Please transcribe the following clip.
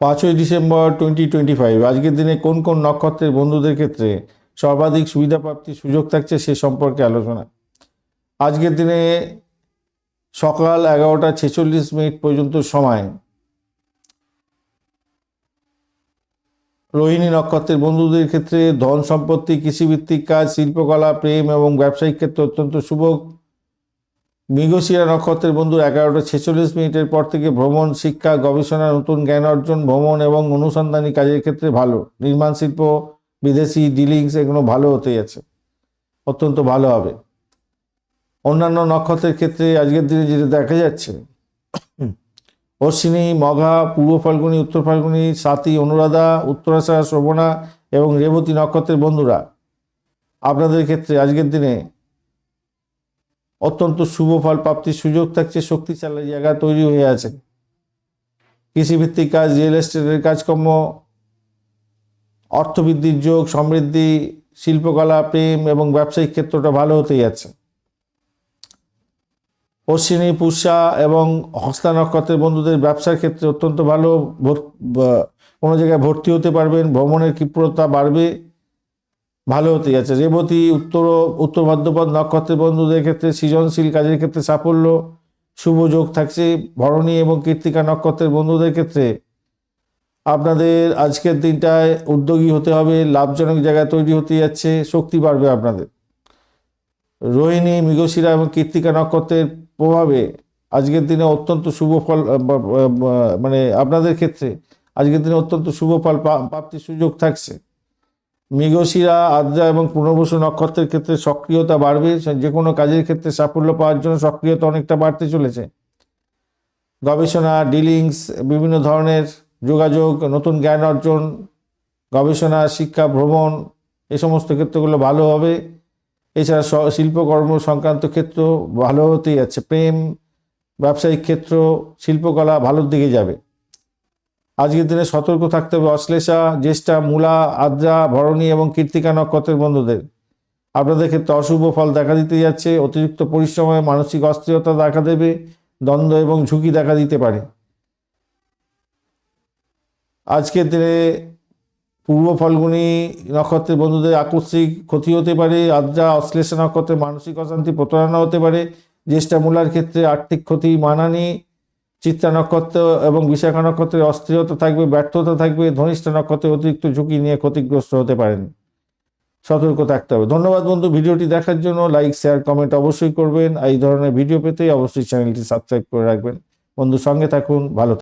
পাঁচই December twenty twenty five আজকের দিনে কোন কোন নক্ষত্রের বন্ধুদের ক্ষেত্রে সর্বাধিক সুবিধা প্রাপ্তির সুযোগ থাকছে সে সম্পর্কে আলোচনা। আজকের দিনে সকাল এগারোটা ছেচল্লিশ মিনিট পর্যন্ত সময় রোহিণী নক্ষত্রের বন্ধুদের ক্ষেত্রে ধন সম্পত্তি, কৃষিভিত্তিক কাজ, শিল্পকলা, প্রেম এবং ব্যবসায়িক ক্ষেত্রে অত্যন্ত শুভ মৃগশিরা নক্ষত্রের বন্ধু এগারোটা ছেচল্লিশ মিনিটের পর থেকে ভ্রমণ, শিক্ষা, গবেষণা, নতুন জ্ঞান অর্জন, ভ্রমণ এবং অনুসন্ধানী কাজের ক্ষেত্রে ভালো। নির্মাণ শিল্প, বিদেশি ডিলিংস এগুলো ভালো হতে যাচ্ছে অত্যন্ত ভালো হবে। অন্যান্য নক্ষত্রের ক্ষেত্রে আজকের দিনে যেটা দেখা যাচ্ছে, অশ্বিনী, মঘা, পূর্ব ফাল্গুনী, উত্তর ফাল্গুনী সাথী অনুরাধা, উত্তরাষাঢ়া শ্রবণা এবং রেবতী নক্ষত্রের বন্ধুরা, আপনাদের ক্ষেত্রে আজকের দিনে অত্যন্ত শুভ ফল প্রাপ্তির সুযোগ থাকছে, শক্তিশালী জায়গা তৈরি হয়ে আছে। কৃষিভিত্তিক কাজ, রিয়েল এস্টেটের কাজকর্ম, অর্থবৃদ্ধির যোগ, সমৃদ্ধি, শিল্পকলা, প্রেম এবং ব্যবসায়িক ক্ষেত্রটা ভালো হতে যাচ্ছে। অশ্বিনী পুষা এবং হস্তা নক্ষত্রের বন্ধুদের ব্যবসার ক্ষেত্রে অত্যন্ত ভালো কোনো জায়গায় ভর্তি হতে পারবেন, ভ্রমণের ক্ষিপ্রতা বাড়বে। ভালো হতে যাচ্ছে। রেবতী, উত্তর উত্তর ভাদ্রপদ, নক্ষত্রের বন্ধুদের ক্ষেত্রে সৃজনশীল কাজের ক্ষেত্রে সাফল্য, শুভ যোগ থাকছে। ভরণী এবং কীর্তিকা নক্ষত্রের বন্ধুদের ক্ষেত্রে আপনাদের আজকের দিনটায় উদ্যোগী হতে হবে। লাভজনক জায়গা তৈরি হতে যাচ্ছে। শক্তি বাড়বে আপনাদের। রোহিণী, মৃগশিরা এবং কীর্তিকা নক্ষত্রের প্রভাবে আজকের দিনে অত্যন্ত শুভ ফল মানে আপনাদের ক্ষেত্রে আজকের দিনে অত্যন্ত শুভ ফল প্রাপ্তির সুযোগ থাকছে। মৃগশিরা, আদ্রা এবং পুনর্বসু নক্ষত্রের ক্ষেত্রে সক্রিয়তা বাড়বে। যে কোনো কাজের ক্ষেত্রে সাফল্য পাওয়ার জন্য সক্রিয়তা অনেকটা বাড়তে চলেছে। গবেষণা, ডিলিংস, বিভিন্ন ধরনের যোগাযোগ, নতুন জ্ঞান অর্জন, গবেষণা, শিক্ষা, ভ্রমণ, এ সমস্ত ক্ষেত্রগুলো ভালো হবে। এছাড়া শিল্পকর্ম সংক্রান্ত ক্ষেত্র ভালো হতেই যাচ্ছে। প্রেম, ব্যবসায়িক ক্ষেত্র, শিল্পকলা ভালোর দিকে যাবে। আজকের দিনে সতর্ক থাকতে হবে অশ্লেষা, জ্যেষ্ঠা, মূলা, আদ্রা, ভরণী এবং কীর্তিকা নক্ষত্রের বন্ধুদের। আপনাদের ক্ষেত্রে অশুভ ফল দেখা দিতে যাচ্ছে, অতিরিক্ত পরিশ্রমে মানসিক অস্থিরতা দেখা দেবে, দ্বন্দ্ব এবং ঝুঁকি দেখা দিতে পারে। আজকের দিনে পূর্ব ফাল্গুনী নক্ষত্রের বন্ধুদের আকস্মিক ক্ষতি হতে পারে, আদ্রা, অশ্লেষা নক্ষত্রের মানসিক অশান্তি প্রতারণা হতে পারে, জ্যেষ্ঠা, মূলার ক্ষেত্রে আর্থিক ক্ষতি, মানানি চিত্রা নক্ষত্র এবং বিশাখা নক্ষত্রের অস্থিরতা থাকবে, ব্যর্থতা থাকবে, ধনিষ্ঠা নক্ষত্রে অতিরিক্ত ঝুঁকি নিয়ে ক্ষতিগ্রস্ত হতে পারেন। সতর্ক থাকতে হবে। ধন্যবাদ বন্ধু, ভিডিওটি দেখার জন্য লাইক, শেয়ার, কমেন্ট অবশ্যই করবেন। এই ধরনের ভিডিও পেতে অবশ্যই চ্যানেলটি সাবস্ক্রাইব করে রাখবেন। বন্ধু, সঙ্গে থাকুন, ভালো থাকুন।